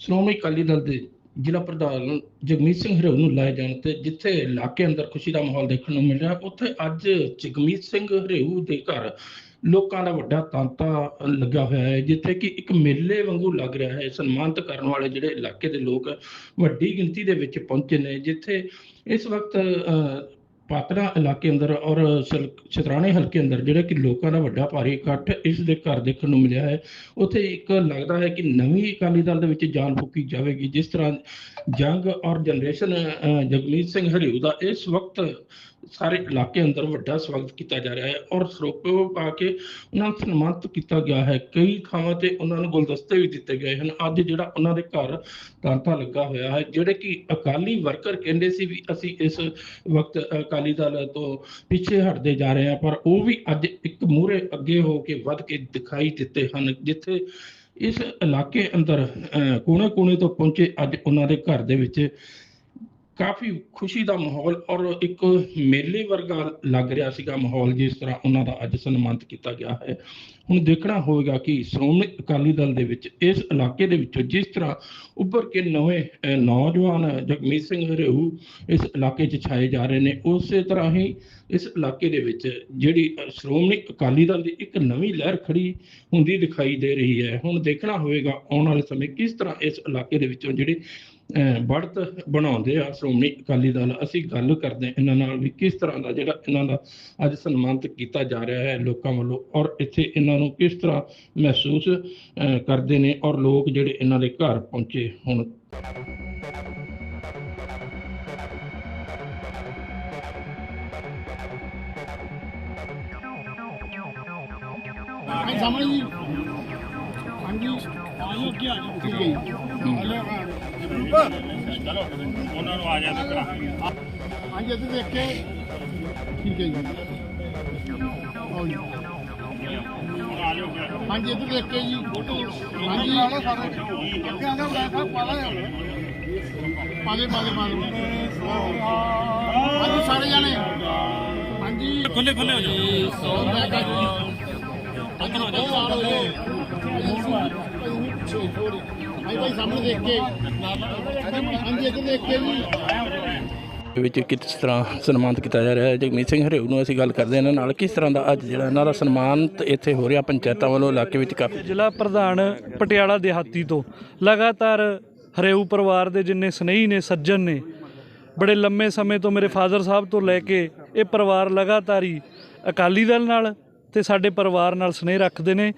ਸ਼੍ਰੋਮਣੀ ਅਕਾਲੀ ਦਲ ਦੇ ਜ਼ਿਲ੍ਹਾ ਪ੍ਰਧਾਨ ਜਗਮੀਤ ਸਿੰਘ ਹਰਿਓ ਨੂੰ ਲਾਏ ਜਾਣ ਤੇ ਜਿੱਥੇ ਇਲਾਕੇ ਅੰਦਰ ਖੁਸ਼ੀ ਦਾ ਮਾਹੌਲ ਦੇਖਣ ਨੂੰ ਮਿਲ ਰਿਹਾ, ਉੱਥੇ ਅੱਜ ਜਗਮੀਤ ਸਿੰਘ ਹਰੇਊ ਦੇ ਘਰ ਲੋਕਾਂ ਦਾ ਵੱਡਾ ਤਾਂਤਾ ਲੱਗਾ ਹੋਇਆ ਹੈ, ਜਿੱਥੇ ਕਿ ਇੱਕ ਮੇਲੇ ਵਾਂਗੂ ਲੱਗ ਰਿਹਾ ਹੈ। ਸਨਮਾਨਿਤ ਕਰਨ ਵਾਲੇ ਜਿਹੜੇ ਇਲਾਕੇ ਦੇ ਲੋਕ ਵੱਡੀ ਗਿਣਤੀ ਦੇ ਵਿੱਚ ਪਹੁੰਚੇ ਨੇ, ਜਿੱਥੇ ਇਸ ਵਕਤ ਅਹ, ਪਾਤੜਾ ਇਲਾਕੇ ਅੰਦਰ ਔਰ ਸਲ- ਸ਼ਤਰਾਣੇ ਹਲਕੇ ਅੰਦਰ ਜਿਹੜਾ ਕਿ ਲੋਕਾਂ ਦਾ ਵੱਡਾ ਭਾਰੀ ਇਕੱਠ ਇਸ ਦੇ ਘਰ ਦੇਖਣ ਨੂੰ ਮਿਲਿਆ ਹੈ। ਉੱਥੇ ਇੱਕ ਲੱਗਦਾ ਹੈ ਕਿ ਨਵੀਂ ਅਕਾਲੀ ਦਲ ਦੇ ਵਿੱਚ ਜਾਨ ਫੂਕੀ ਜਾਵੇਗੀ ਜਿਸ ਤਰ੍ਹਾਂ ਜੰਗ ਔਰ ਜਨਰੇਸ਼ਨ ਜਗਮੀਤ ਸਿੰਘ ਹਰਿਊ ਦਾ ਇਸ ਵਕਤ ਸਾਰੇ ਇਲਾਕੇ ਅੰਦਰ ਵੱਡਾ ਸਵਾਗਤ ਕੀਤਾ ਜਾ ਰਿਹਾ ਹੈ ਔਰ ਸਰੋਪੇ ਪਾ ਕੇ ਉਹਨਾਂ ਨੂੰ ਸਨਮਾਨਿਤ ਕੀਤਾ ਗਿਆ ਹੈ। ਕਈ ਥਾਵਾਂ ਤੇ ਉਹਨਾਂ ਨੂੰ ਗੁਲਦਸਤੇ ਵੀ ਦਿੱਤੇ ਗਏ ਹਨ। ਅੱਜ ਜਿਹੜਾ ਉਹਨਾਂ ਦੇ ਘਰ ਤਾਂਤਾ ਲੱਗਾ ਹੋਇਆ ਹੈ, ਜਿਹੜੇ ਕਿ ਅਕਾਲੀ ਵਰਕਰ ਕਹਿੰਦੇ ਸੀ ਵੀ ਅਸੀਂ ਇਸ ਵਕਤ ਅਕਾਲੀ ਦਲ ਤੋਂ ਪਿੱਛੇ ਹਟਦੇ ਜਾ ਰਹੇ ਹਾਂ, ਪਰ ਉਹ ਵੀ ਅੱਜ ਇੱਕ ਮੂਹਰੇ ਅੱਗੇ ਹੋ ਕੇ ਵੱਧ ਕੇ ਦਿਖਾਈ ਦਿੱਤੇ ਹਨ, ਜਿੱਥੇ ਇਸ ਇਲਾਕੇ ਅੰਦਰ ਕੋਨੇ-ਕੋਨੇ ਤੋਂ ਪਹੁੰਚੇ ਅੱਜ ਉਹਨਾਂ ਦੇ ਘਰ ਦੇ ਵਿੱਚ ਕਾਫੀ ਖੁਸ਼ੀ ਦਾ ਮਾਹੌਲ ਔਰ ਇੱਕ ਮੇਲੇ ਵਰਗਾ ਲੱਗ ਰਿਹਾ ਸੀਗਾ ਮਾਹੌਲ, ਜਿਸ ਤਰ੍ਹਾਂ ਉਹਨਾਂ ਦਾ ਅੱਜ ਸਨਮਾਨਿਤ ਕੀਤਾ ਗਿਆ ਹੈ। ਹੁਣ ਦੇਖਣਾ ਹੋਵੇਗਾ ਕਿ ਸ਼੍ਰੋਮਣੀ ਅਕਾਲੀ ਦਲ ਦੇ ਵਿੱਚ ਇਸ ਇਲਾਕੇ ਦੇ ਵਿੱਚੋਂ ਜਿਸ ਤਰ੍ਹਾਂ ਉੱਭਰ ਕੇ ਨਵੇਂ ਨੌਜਵਾਨ ਜਗਮੀਤ ਸਿੰਘ ਰੇਹੂ ਇਸ ਇਲਾਕੇ 'ਚ ਛਾਏ ਜਾ ਰਹੇ ਨੇ, ਉਸੇ ਤਰ੍ਹਾਂ ਹੀ ਇਸ ਇਲਾਕੇ ਦੇ ਵਿੱਚ ਜਿਹੜੀ ਸ਼੍ਰੋਮਣੀ ਅਕਾਲੀ ਦਲ ਦੀ ਇੱਕ ਨਵੀਂ ਲਹਿਰ ਖੜੀ ਹੁੰਦੀ ਦਿਖਾਈ ਦੇ ਰਹੀ ਹੈ। ਹੁਣ ਦੇਖਣਾ ਹੋਵੇਗਾ ਆਉਣ ਵਾਲੇ ਸਮੇਂ ਕਿਸ ਤਰ੍ਹਾਂ ਇਸ ਇਲਾਕੇ ਦੇ ਵਿੱਚੋਂ ਜਿਹੜੇ ਬੜਤ ਬਣਾਉਂਦੇ ਆ ਸ਼੍ਰੋਮਣੀ ਅਕਾਲੀ ਦਲ ਅਸੀਂ ਗੱਲ ਕਰਦੇ ਇਹਨਾਂ ਨਾਲ ਵੀ ਕਿਸ ਤਰ੍ਹਾਂ ਦਾ ਜਿਹੜਾ ਇਹਨਾਂ ਦਾ ਅੱਜ ਸਨਮਾਨਿਤ ਕੀਤਾ ਜਾ ਰਿਹਾ ਹੈ ਲੋਕਾਂ ਵੱਲੋਂ ਔਰ ਇੱਥੇ ਇਹਨਾਂ ਨੂੰ ਕਿਸ ਤਰ੍ਹਾਂ ਮਹਿਸੂਸ ਕਰਦੇ ਨੇ ਔਰ ਲੋਕ ਜਿਹੜੇ ਇਹਨਾਂ ਦੇ ਘਰ ਪਹੁੰਚੇ ਹੁਣ। ਸਮਝ ਹਾਂਜੀ ਆਇਓ ਕੀ ਆ ਜੀ ਠੀਕ ਹੈ। ਚਲੋ ਉਹਨਾਂ ਨੂੰ ਆ ਜਾਂਦੇ ਕਰਾ ਹਾਂਜੀ ਇੱਥੇ ਦੇਖ ਕੇ ਠੀਕ ਹੈ ਜੀ। ਆਓ ਜੀ। ਹਾਂਜੀ ਇੱਥੇ ਦੇਖ ਕੇ ਜੀ। ਹਾਂਜੀ। ਆਣਾ ਸਾਰੇ ਅੱਗੇ ਆਣਾ ਮੈਂ ਤਾਂ ਪਾਲਾ ਪਾਲੇ ਪਾਲੇ। ਪਾਲੇ ਹਾਂਜੀ ਸਾਰੇ ਜਾਣੇ। ਹਾਂਜੀ। ਖੁੱਲੇ ਖੁੱਲੇ ਹੋ ਜਾਓ। ਮੈਂ ਕਹਾਂ ਜੀ। ਅੰਦਰ ਹੋ ਜਾਓ। ਭਾਈ ਭਾਈ ਸਾਹਮਣੇ ਦੇਖ ਕੇ। ਹਾਂਜੀ ਇੱਥੇ ਦੇਖ ਕੇ ਜੀ ਦੇ ਵਿੱਚ ਕਿਸ ਤਰ੍ਹਾਂ ਸਨਮਾਨਿਤ ਕੀਤਾ ਜਾ ਰਿਹਾ ਹੈ? ਜਗਮੀਤ ਸਿੰਘ ਹਰਿਊ ਨੂੰ ਅਸੀਂ ਗੱਲ ਕਰਦੇ ਹਾਂ। ਇਹਨਾਂ ਨਾਲ ਕਿਸ ਤਰ੍ਹਾਂ ਦਾ ਅੱਜ ਜਿਹੜਾ ਇਹਨਾਂ ਦਾ ਸਨਮਾਨਿਤ ਇੱਥੇ ਹੋ ਰਿਹਾ ਪੰਚਾਇਤਾਂ ਵੱਲੋਂ ਇਲਾਕੇ ਵਿੱਚ ਕਾਫੀ ਜ਼ਿਲ੍ਹਾ ਪ੍ਰਧਾਨ ਪਟਿਆਲਾ ਦਿਹਾਤੀ ਤੋਂ ਲਗਾਤਾਰ ਹਰੇਊ ਪਰਿਵਾਰ ਦੇ ਜਿੰਨੇ ਸਨੇਹੀ ਨੇ ਸੱਜਣ ਨੇ ਬੜੇ ਲੰਮੇ ਸਮੇਂ ਤੋਂ ਮੇਰੇ ਫਾਦਰ ਸਾਹਿਬ ਤੋਂ ਲੈ ਕੇ ਇਹ ਪਰਿਵਾਰ ਲਗਾਤਾਰ ਹੀ ਅਕਾਲੀ ਦਲ ਨਾਲ ਤੇ ਸਾਡੇ ਪਰਿਵਾਰ ਨਾਲ ਸਨੇਹ ਰੱਖਦੇ ਨੇ।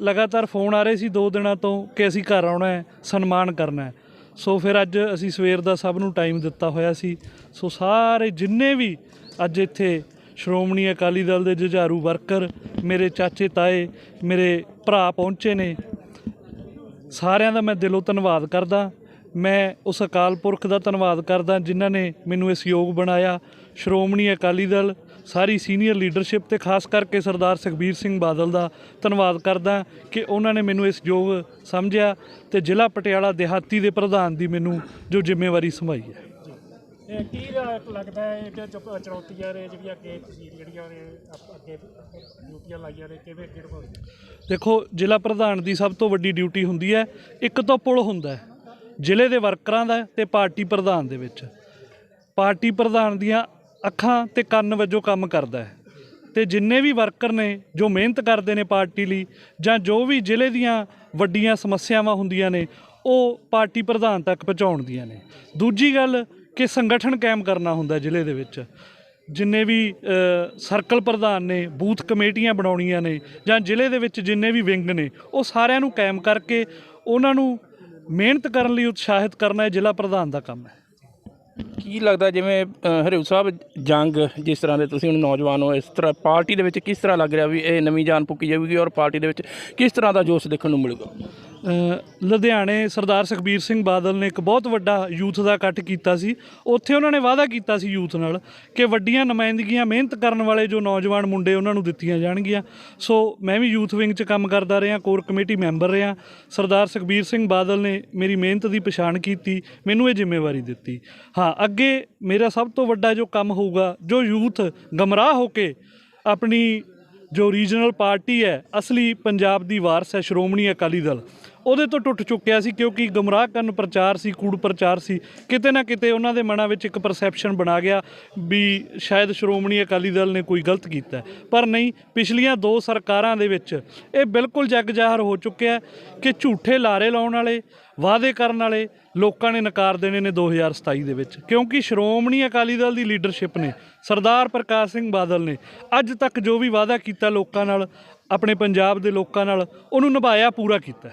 ਲਗਾਤਾਰ ਫੋਨ ਆ ਰਹੇ ਸੀ ਦੋ ਦਿਨਾਂ ਤੋਂ ਕਿ ਅਸੀਂ ਘਰ ਆਉਣਾ ਹੈ, ਸਨਮਾਨ ਕਰਨਾ ਹੈ। ਸੋ ਫਿਰ ਅੱਜ ਅਸੀਂ ਸਵੇਰ ਦਾ ਸਭ ਨੂੰ ਟਾਈਮ ਦਿੱਤਾ ਹੋਇਆ ਸੀ। ਸੋ ਸਾਰੇ ਜਿੰਨੇ ਵੀ ਅੱਜ ਇੱਥੇ ਸ਼੍ਰੋਮਣੀ ਅਕਾਲੀ ਦਲ ਦੇ ਜੁਝਾਰੂ ਵਰਕਰ, ਮੇਰੇ ਚਾਚੇ ਤਾਏ, ਮੇਰੇ ਭਰਾ ਪਹੁੰਚੇ ਨੇ, ਸਾਰਿਆਂ ਦਾ ਮੈਂ ਦਿਲੋਂ ਧੰਨਵਾਦ ਕਰਦਾ। ਮੈਂ ਉਸ ਅਕਾਲ ਪੁਰਖ ਦਾ ਧੰਨਵਾਦ ਕਰਦਾ ਜਿਨ੍ਹਾਂ ਨੇ ਮੈਨੂੰ ਇਸ ਯੋਗ ਬਣਾਇਆ। ਸ਼੍ਰੋਮਣੀ ਅਕਾਲੀ ਦਲ ਸਾਰੀ ਸੀਨੀਅਰ ਲੀਡਰਸ਼ਿਪ ਤੇ ਖਾਸ ਕਰਕੇ ਸਰਦਾਰ ਸੁਖਬੀਰ ਸਿੰਘ ਬਾਦਲ ਦਾ ਧੰਨਵਾਦ ਕਰਦਾ ਕਿ ਉਹਨਾਂ ਨੇ ਮੈਨੂੰ ਇਸ ਯੋਗ ਸਮਝਿਆ ਤੇ ਜ਼ਿਲ੍ਹਾ ਪਟਿਆਲਾ ਦਿਹਾਤੀ ਦੇ ਪ੍ਰਧਾਨ ਦੀ ਮੈਨੂੰ ਜੋ ਜ਼ਿੰਮੇਵਾਰੀ ਸੰਭਾਈ ਹੈ। ਇਹ ਕੀ ਰ- ਲੱਗਦਾ ਹੈ ਇਹ ਜੋ ਚੁਣੌਤੀਆਂ ਨੇ ਜਿਹੜੀਆਂ ਅੱਗੇ ਤੁਸੀਂ ਜਿਹੜੀਆਂ ਨੇ ਅਪ- ਅੱਗੇ ਡਿਊਟੀਆਂ ਲਾਈਆਂ ਨੇ ਕਿਵੇਂ ਅੱਗੇ ਨਿਭਾਉਣੀਆਂ ਦੇਖੋ ਜ਼ਿਲ੍ਹਾ ਪ੍ਰਧਾਨ ਦੀ ਸਭ ਤੋਂ ਵੱਡੀ ਡਿਊਟੀ ਹੁੰਦੀ ਹੈ ਇੱਕ ਤਾਂ ਪੁਲ ਹੁੰਦਾ ਹੈ ਜ਼ਿਲ੍ਹੇ ਦੇ ਵਰਕਰਾਂ ਦਾ ਤੇ ਪਾਰਟੀ ਪ੍ਰਧਾਨ ਦੇ ਵਿੱਚ। ਪਾਰਟੀ ਪ੍ਰਧਾਨ ਦੀਆਂ ਅੱਖਾਂ ਤੇ ਕੰਨ ਵਜੋਂ ਕੰਮ ਕਰਦਾ ਹੈ। ਤੇ ਜਿੰਨੇ ਵੀ ਵਰਕਰ ਨੇ, ਜੋ ਮਿਹਨਤ ਕਰਦੇ ਨੇ ਪਾਰਟੀ ਲਈ, ਜਾਂ ਜੋ ਵੀ ਜ਼ਿਲ੍ਹੇ ਦੀਆਂ ਵੱਡੀਆਂ ਸਮੱਸਿਆਵਾਂ ਹੁੰਦੀਆਂ ਨੇ, ਉਹ ਪਾਰਟੀ ਪ੍ਰਧਾਨ ਤੱਕ ਪਹੁੰਚਾਉਣ ਦੀਆਂ ਨੇ। ਦੂਜੀ ਗੱਲ ਕਿ ਸੰਗਠਨ ਕਾਇਮ ਕਰਨਾ ਹੁੰਦਾ ਜ਼ਿਲ੍ਹੇ ਦੇ ਵਿੱਚ। ਜਿੰਨੇ ਵੀ ਸਰਕਲ ਪ੍ਰਧਾਨ ਨੇ, ਬੂਥ ਕਮੇਟੀਆਂ ਬਣਾਉਣੀਆਂ ਨੇ, ਜਾਂ ਜ਼ਿਲ੍ਹੇ ਦੇ ਵਿੱਚ ਜਿੰਨੇ ਵੀ ਵਿੰਗ ਨੇ, ਉਹ ਸਾਰਿਆਂ ਨੂੰ ਕਾਇਮ ਕਰਕੇ ਉਹਨਾਂ ਨੂੰ ਮਿਹਨਤ ਕਰਨ ਲਈ ਉਤਸ਼ਾਹਿਤ ਕਰਨਾ ਇਹ ਜ਼ਿਲ੍ਹਾ ਪ੍ਰਧਾਨ ਦਾ ਕੰਮ ਹੈ। ਕੀ ਲੱਗਦਾ ਜਿਵੇਂ ਅਹ, ਹਰਿਊ ਸਾਹਿਬ ਜੰਗ ਜਿਸ ਤਰ੍ਹਾਂ ਦੇ ਤੁਸੀਂ ਹੁਣ ਨੌਜਵਾਨ ਹੋ ਇਸ ਤਰ੍ਹਾਂ ਪਾਰਟੀ ਦੇ ਵਿੱਚ ਕਿਸ ਤਰ੍ਹਾਂ ਲੱਗ ਰਿਹਾ ਵੀ ਇਹ ਨਵੀਂ ਜਾਨ ਫੂਕੀ ਜਾਊਗੀ ਔਰ ਪਾਰਟੀ ਦੇ ਵਿੱਚ ਕਿਸ ਤਰ੍ਹਾਂ ਦਾ ਜੋਸ਼ ਦੇਖਣ ਨੂੰ ਮਿਲੂਗਾ? ਲੁਧਿਆਣੇ ਸਰਦਾਰ ਸੁਖਬੀਰ ਸਿੰਘ ਬਾਦਲ ਨੇ ਇੱਕ ਬਹੁਤ ਵੱਡਾ ਯੂਥ ਦਾ ਇਕੱਠ ਕੀਤਾ ਸੀ। ਉੱਥੇ ਉਹਨਾਂ ਨੇ ਵਾਅਦਾ ਕੀਤਾ ਸੀ ਯੂਥ ਨਾਲ ਕਿ ਵੱਡੀਆਂ ਨੁਮਾਇੰਦਗੀਆਂ ਮਿਹਨਤ ਕਰਨ ਵਾਲੇ ਜੋ ਨੌਜਵਾਨ ਮੁੰਡੇ ਉਹਨਾਂ ਨੂੰ ਦਿੱਤੀਆਂ ਜਾਣਗੀਆਂ। ਸੋ ਮੈਂ ਵੀ ਯੂਥ ਵਿੰਗ 'ਚ ਕੰਮ ਕਰਦਾ ਰਿਹਾ, ਕੋਰ ਕਮੇਟੀ ਮੈਂਬਰ ਰਿਹਾ। ਸਰਦਾਰ ਸੁਖਬੀਰ ਸਿੰਘ ਬਾਦਲ ਨੇ ਮੇਰੀ ਮਿਹਨਤ ਦੀ ਪਛਾਣ ਕੀਤੀ, ਮੈਨੂੰ ਇਹ ਜ਼ਿੰਮੇਵਾਰੀ ਦਿੱਤੀ। ਹਾਂ, ਅੱਗੇ ਮੇਰਾ ਸਭ ਤੋਂ ਵੱਡਾ ਜੋ ਕੰਮ ਹੋਊਗਾ, ਜੋ ਯੂਥ ਗਮਰਾਹ ਹੋ ਕੇ ਆਪਣੀ ਜੋ ਰੀਜਨਲ ਪਾਰਟੀ ਹੈ, ਅਸਲੀ ਪੰਜਾਬ ਦੀ ਵਾਰਸ ਹੈ ਸ਼੍ਰੋਮਣੀ ਅਕਾਲੀ ਦਲ। ਉਹਦੇ ਤੋਂ ਟੁੱਟ ਚੁੱਕਿਆ ਸੀ ਕਿਉਂਕਿ ਗਮਰਾਹ ਕਰਨ ਪ੍ਰਚਾਰ ਸੀ, ਕੂੜ ਪ੍ਰਚਾਰ ਸੀ। ਕਿਤੇ ਨਾ ਕਿਤੇ ਉਹਨਾਂ ਦੇ ਮਨਾਂ ਵਿੱਚ ਇੱਕ ਪਰਸੈਪਸ਼ਨ ਬਣਾ ਗਿਆ ਵੀ ਸ਼ਾਇਦ ਸ਼੍ਰੋਮਣੀ ਅਕਾਲੀ ਦਲ ਨੇ ਕੋਈ ਗਲਤ ਕੀਤਾ ਪਰ ਨਹੀਂ, ਪਿਛਲੀਆਂ ਦੋ ਸਰਕਾਰਾਂ ਦੇ ਵਿੱਚ ਇਹ ਬਿਲਕੁਲ ਜੱਗ ਜ਼ਾਹਰ ਹੋ ਚੁੱਕਿਆ ਕਿ ਝੂਠੇ ਲਾਰੇ ਲਾਉਣ ਵਾਲੇ, ਵਾਅਦੇ ਕਰਨ ਵਾਲੇ ਲੋਕਾਂ ਨੇ ਨਕਾਰ ਦੇਣੇ ਨੇ 2027 ਦੇ ਵਿੱਚ। ਕਿਉਂਕਿ ਸ਼੍ਰੋਮਣੀ ਅਕਾਲੀ ਦਲ ਦੀ ਲੀਡਰਸ਼ਿਪ ਨੇ, ਸਰਦਾਰ ਪ੍ਰਕਾਸ਼ ਸਿੰਘ ਬਾਦਲ ਨੇ ਅੱਜ ਤੱਕ ਜੋ ਵੀ ਵਾਅਦਾ ਕੀਤਾ ਲੋਕਾਂ ਨਾਲ, ਆਪਣੇ ਪੰਜਾਬ ਦੇ ਲੋਕਾਂ ਨਾਲ, ਉਹਨੂੰ ਨਿਭਾਇਆ ਪੂਰਾ ਕੀਤਾ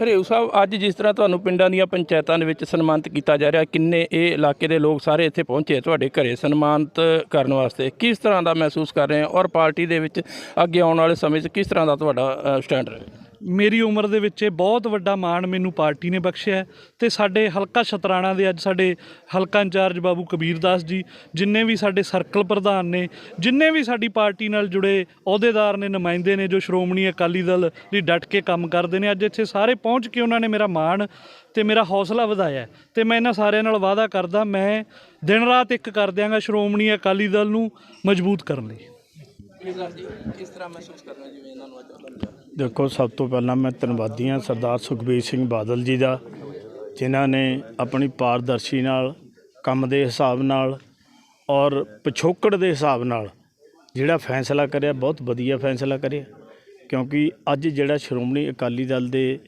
ਹੈ। ਸਾਹਿਬ, ਅੱਜ ਜਿਸ ਤਰ੍ਹਾਂ ਤੁਹਾਨੂੰ ਪਿੰਡਾਂ ਦੀਆਂ ਪੰਚਾਇਤਾਂ ਦੇ ਵਿੱਚ ਸਨਮਾਨਿਤ ਕੀਤਾ ਜਾ ਰਿਹਾ, ਕਿੰਨੇ ਇਹ ਇਲਾਕੇ ਦੇ ਲੋਕ ਸਾਰੇ ਇੱਥੇ ਪਹੁੰਚੇ ਤੁਹਾਡੇ ਘਰੇ ਸਨਮਾਨਿਤ ਕਰਨ ਵਾਸਤੇ, ਕਿਸ ਤਰ੍ਹਾਂ ਦਾ ਮਹਿਸੂਸ ਕਰ ਰਹੇ ਹੋ ਔਰ ਪਾਰਟੀ ਦੇ ਵਿੱਚ ਅੱਗੇ ਆਉਣ ਵਾਲੇ ਸਮੇਂ 'ਚ ਕਿਸ ਤਰ੍ਹਾਂ ਦਾ ਤੁਹਾਡਾ ਸਟੈਂਡ ਰਹੇ ਮੇਰੀ ਉਮਰ ਦੇ ਵਿੱਚ ਇਹ ਬਹੁਤ ਵੱਡਾ ਮਾਣ ਮੈਨੂੰ ਪਾਰਟੀ ਨੇ ਬਖਸ਼ਿਆ ਹੈ ਤੇ ਸਾਡੇ ਹਲਕਾ ਸ਼ਤਰਾਣਾ ਦੇ ਅੱਜ ਸਾਡੇ ਹਲਕਾ ਇੰਚਾਰਜ ਬਾਬੂ ਕਬੀਰ ਦਾਸ ਜੀ, ਜਿੰਨੇ ਵੀ ਸਾਡੇ ਸਰਕਲ ਪ੍ਰਧਾਨ ਨੇ, ਜਿੰਨੇ ਵੀ ਸਾਡੀ ਪਾਰਟੀ ਨਾਲ ਜੁੜੇ ਅਹੁਦੇਦਾਰ ਨੇ, ਨੁਮਾਇੰਦੇ ਨੇ, ਜੋ ਸ਼੍ਰੋਮਣੀ ਅਕਾਲੀ ਦਲ ਦੀ ਡਟ ਕੇ ਕੰਮ ਕਰਦੇ ਨੇ, ਅੱਜ ਇੱਥੇ ਸਾਰੇ ਪਹੁੰਚ ਕੇ ਉਹਨਾਂ ਨੇ ਮੇਰਾ ਮਾਣ ਤੇ ਮੇਰਾ ਹੌਸਲਾ ਵਧਾਇਆ ਹੈ ਤੇ ਮੈਂ ਇਹਨਾਂ ਸਾਰਿਆਂ ਨਾਲ ਵਾਅਦਾ ਕਰਦਾ, ਮੈਂ ਦਿਨ ਰਾਤ ਇੱਕ ਕਰ ਦਿਆਂਗਾ ਸ਼੍ਰੋਮਣੀ ਅਕਾਲੀ ਦਲ ਨੂੰ ਮਜ਼ਬੂਤ ਕਰਨ ਲਈ। ਕਿਸ ਤਰ੍ਹਾਂ ਮਹਿਸੂਸ ਕਰਨਾ ਜਿਵੇਂ ਇਹਨਾਂ ਨੂੰ ਅੱਜ ਦੇਖੋ, ਸਭ ਤੋਂ ਪਹਿਲਾਂ ਮੈਂ ਧੰਨਵਾਦੀ ਹਾਂ ਸਰਦਾਰ ਸੁਖਬੀਰ ਸਿੰਘ ਬਾਦਲ ਜੀ ਦਾ, ਜਿਨ੍ਹਾਂ ਨੇ ਆਪਣੀ ਪਾਰਦਰਸ਼ੀ ਨਾਲ, ਕੰਮ ਦੇ ਹਿਸਾਬ ਨਾਲ ਔਰ ਪਿਛੋਕੜ ਦੇ ਹਿਸਾਬ ਨਾਲ ਜਿਹੜਾ ਫੈਸਲਾ ਕਰਿਆ, ਬਹੁਤ ਵਧੀਆ ਫੈਸਲਾ ਕਰਿਆ। ਕਿਉਂਕਿ ਅੱਜ ਜਿਹੜਾ ਸ਼੍ਰੋਮਣੀ ਅਕਾਲੀ ਦਲ ਦੇ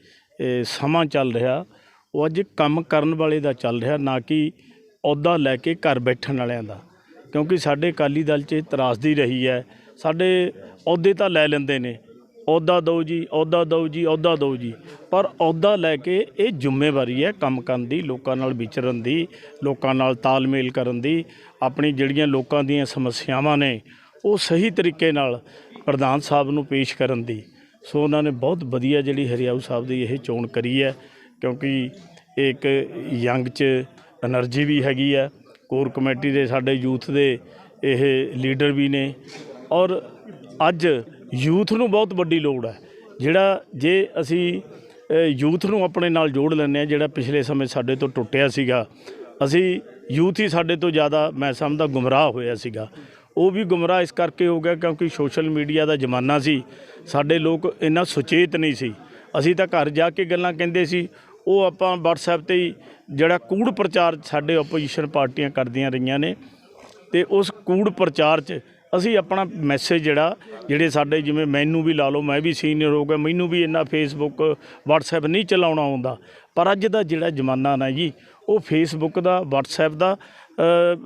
ਸਮਾਂ ਚੱਲ ਰਿਹਾ, ਉਹ ਅੱਜ ਕੰਮ ਕਰਨ ਵਾਲੇ ਦਾ ਚੱਲ ਰਿਹਾ, ਨਾ ਕਿ ਅਹੁਦਾ ਲੈ ਕੇ ਘਰ ਬੈਠਣ ਵਾਲਿਆਂ ਦਾ। ਕਿਉਂਕਿ ਸਾਡੇ ਅਕਾਲੀ ਦਲ 'ਚ ਤਰਾਸਦੀ ਰਹੀ ਹੈ, ਸਾਡੇ ਅਹੁਦੇ ਤਾਂ ਲੈ ਲੈਂਦੇ ਨੇ ਅਹੁਦਾ ਦਿਓ ਜੀ ਅਹੁਦਾ ਦਿਓ ਜੀ ਅਹੁਦਾ ਦਿਓ ਜੀ। ਪਰ ਅਹੁਦਾ ਲੈ ਕੇ ਇਹ ਜ਼ਿੰਮੇਵਾਰੀ ਹੈ ਕੰਮ ਕਰਨ ਦੀ, ਲੋਕਾਂ ਨਾਲ ਵਿਚਰਨ ਦੀ, ਲੋਕਾਂ ਨਾਲ ਤਾਲਮੇਲ ਕਰਨ ਦੀ, ਆਪਣੀ ਜਿਹੜੀਆਂ ਲੋਕਾਂ ਦੀਆਂ ਸਮੱਸਿਆਵਾਂ ਨੇ, ਉਹ ਸਹੀ ਤਰੀਕੇ ਨਾਲ ਪ੍ਰਧਾਨ ਸਾਹਿਬ ਨੂੰ ਪੇਸ਼ ਕਰਨ ਦੀ। ਸੋ ਉਹਨਾਂ ਨੇ ਬਹੁਤ ਵਧੀਆ ਜਿਹੜੀ ਹਰਿਆਊ ਸਾਹਿਬ ਦੀ ਇਹ ਚੋਣ ਕਰੀ ਹੈ, ਕਿਉਂਕਿ ਇੱਕ ਯੰਗ 'ਚ એનર્ਜੀ ਵੀ ਹੈਗੀ ਹੈ, ਕੋਰ ਕਮੇਟੀ ਦੇ ਸਾਡੇ ਯੂਥ ਦੇ ਇਹ ਲੀਡਰ ਵੀ ਨੇ। ਔਰ ਅੱਜ ਯੂਥ ਨੂੰ ਬਹੁਤ ਵੱਡੀ ਲੋੜ ਹੈ। ਜਿਹੜਾ ਜੇ ਅਸੀਂ ਯੂਥ ਨੂੰ ਆਪਣੇ ਨਾਲ ਜੋੜ ਲੈਂਦੇ ਆ ਜਿਹੜਾ ਪਿਛਲੇ ਸਮੇਂ ਸਾਡੇ ਤੋਂ ਟੁੱਟਿਆ ਸੀਗਾ, ਅਸੀਂ ਯੂਥ ਹੀ ਸਾਡੇ ਤੋਂ ਜ਼ਿਆਦਾ ਮੈਂ ਸਮਝਦਾ ਗੁੰਮਰਾਹ ਹੋਇਆ ਸੀਗਾ। ਉਹ ਵੀ ਗੁੰਮਰਾਹ ਇਸ ਕਰਕੇ ਹੋ ਗਿਆ ਕਿਉਂਕਿ ਸੋਸ਼ਲ ਮੀਡੀਆ ਦਾ ਜ਼ਮਾਨਾ ਸੀ, ਸਾਡੇ ਲੋਕ ਇੰਨਾ ਸੁਚੇਤ ਨਹੀਂ ਸੀ। ਅਸੀਂ ਤਾਂ ਘਰ ਜਾ ਕੇ ਗੱਲਾਂ ਕਹਿੰਦੇ ਸੀ, ਉਹ ਆਪਾਂ WhatsApp ਤੇ ਹੀ ਜਿਹੜਾ ਕੂੜ ਪ੍ਰਚਾਰ ਸਾਡੇ ਆਪੋਜੀਸ਼ਨ ਪਾਰਟੀਆਂ ਕਰਦੀਆਂ ਰਹੀਆਂ ਨੇ ਤੇ ਉਸ ਕੂੜ ਪ੍ਰਚਾਰ 'ਚ ਅਸੀਂ ਆਪਣਾ ਮੈਸੇਜ ਜਿਹੜਾ, ਜਿਹੜੇ ਸਾਡੇ ਜਿਵੇਂ ਮੈਨੂੰ ਵੀ ਲਾ ਲਓ, ਮੈਂ ਵੀ ਸੀਨੀਅਰ ਹੋ ਗਿਆ, ਮੈਨੂੰ ਵੀ ਇੰਨਾ ਫੇਸਬੁੱਕ WhatsApp ਨਹੀਂ ਚਲਾਉਣਾ ਆਉਂਦਾ। ਪਰ ਅੱਜ ਦਾ ਜਿਹੜਾ ਜ਼ਮਾਨਾ ਨਾ ਜੀ, ਉਹ ਫੇਸਬੁੱਕ ਦਾ, WhatsApp ਦਾ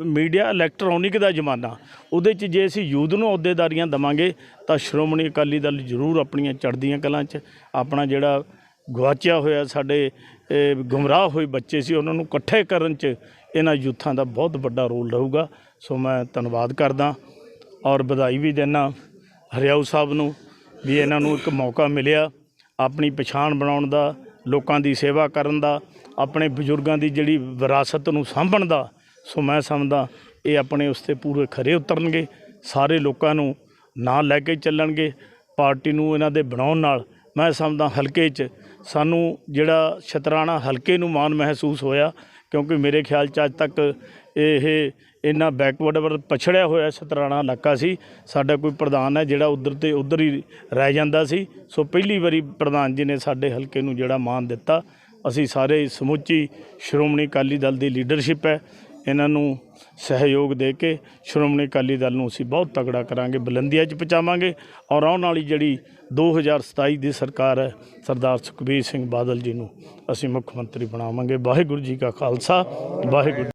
ਮੀਡੀਆ ਇਲੈਕਟ੍ਰੋਨਿਕ ਦਾ ਜ਼ਮਾਨਾ। ਉਹਦੇ 'ਚ ਜੇ ਅਸੀਂ ਯੂਥ ਨੂੰ ਅਹੁਦੇਦਾਰੀਆਂ ਦਵਾਂਗੇ, ਤਾਂ ਸ਼੍ਰੋਮਣੀ ਅਕਾਲੀ ਦਲ ਜ਼ਰੂਰ ਆਪਣੀਆਂ ਚੜ੍ਹਦੀਆਂ ਕਲਾਂ 'ਚ, ਆਪਣਾ ਜਿਹੜਾ ਗਵਾਚਿਆ ਹੋਇਆ ਸਾਡੇ ਗੁੰਮਰਾਹ ਹੋਏ ਬੱਚੇ ਸੀ, ਉਹਨਾਂ ਨੂੰ ਇਕੱਠੇ ਕਰਨ 'ਚ ਇਹਨਾਂ ਯੂਥਾਂ ਦਾ ਬਹੁਤ ਵੱਡਾ ਰੋਲ ਰਹੂਗਾ। ਸੋ ਮੈਂ ਧੰਨਵਾਦ ਕਰਦਾ। ਔਰ ਵਧਾਈ ਵੀ ਦਿੰਦਾ ਹਰਿਆਊ ਸਾਹਿਬ ਨੂੰ ਵੀ ਇਹਨਾਂ ਨੂੰ ਇੱਕ ਮੌਕਾ ਮਿਲਿਆ ਆਪਣੀ ਪਛਾਣ ਬਣਾਉਣ ਦਾ, ਲੋਕਾਂ ਦੀ ਸੇਵਾ ਕਰਨ ਦਾ, ਆਪਣੇ ਬਜ਼ੁਰਗਾਂ ਦੀ ਜਿਹੜੀ ਵਿਰਾਸਤ ਨੂੰ ਸਾਂਭਣ ਦਾ ਸੋ ਮੈਂ ਸਮਝਦਾ ਇਹ ਆਪਣੇ ਉਸ ਤੇ ਪੂਰੇ ਖਰੇ ਉਤਰਨਗੇ, ਸਾਰੇ ਲੋਕਾਂ ਨੂੰ ਨਾਲ ਲੈ ਕੇ ਚੱਲਣਗੇ, ਪਾਰਟੀ ਨੂੰ ਇਹਨਾਂ ਦੇ ਬਣਾਉਣ ਨਾਲ। ਮੈਂ ਸਮਝਦਾ ਹਲਕੇ 'ਚ ਸਾਨੂੰ ਜਿਹੜਾ ਸ਼ਤਰਾਣਾ ਹਲਕੇ ਨੂੰ ਮਾਣ ਮਹਿਸੂਸ ਹੋਇਆ, ਕਿਉਂਕਿ ਮੇਰੇ ਖਿਆਲ 'ਚ ਅੱਜ ਤੱਕ ਇਹ ਇੰਨਾ ਬੈਕਵਰਡ ਵਰ ਪਛੜਿਆ ਹੋਇਆ ਸ਼ਤਰਾਣਾ ਇਲਾਕਾ ਸੀ। ਸਾਡਾ ਕੋਈ ਪ੍ਰਧਾਨ ਹੈ ਜਿਹੜਾ ਉਧਰ ਤੇ ਉਧਰ ਹੀ ਰਹਿ ਜਾਂਦਾ ਸੀ। ਸੋ ਪਹਿਲੀ ਵਾਰੀ ਪ੍ਰਧਾਨ ਜੀ ਨੇ ਸਾਡੇ ਹਲਕੇ ਨੂੰ ਜਿਹੜਾ ਮਾਣ ਦਿੱਤਾ। ਅਸੀਂ ਸਾਰੇ ਸਮੁੱਚੀ ਸ਼੍ਰੋਮਣੀ ਅਕਾਲੀ ਦਲ ਦੀ ਲੀਡਰਸ਼ਿਪ ਹੈ। ਇਹਨਾਂ ਨੂੰ ਸਹਿਯੋਗ ਦੇ ਕੇ ਸ਼੍ਰੋਮਣੀ ਅਕਾਲੀ ਦਲ ਨੂੰ ਅਸੀਂ ਬਹੁਤ ਤਗੜਾ ਕਰਾਂਗੇ, ਬੁਲੰਦੀਆਂ 'ਚ ਪਹੁੰਚਾਵਾਂਗੇ ਔਰ ਆਉਣ ਵਾਲੀ ਜਿਹੜੀ 2027 ਦੀ ਸਰਕਾਰ ਹੈ, ਸਰਦਾਰ ਸੁਖਬੀਰ ਸਿੰਘ ਬਾਦਲ ਜੀ ਨੂੰ ਅਸੀਂ ਮੁੱਖ ਮੰਤਰੀ ਬਣਾਵਾਂਗੇ। ਵਾਹਿਗੁਰੂ ਜੀ ਕਾ ਖਾਲਸਾ, ਵਾਹਿਗੁਰੂ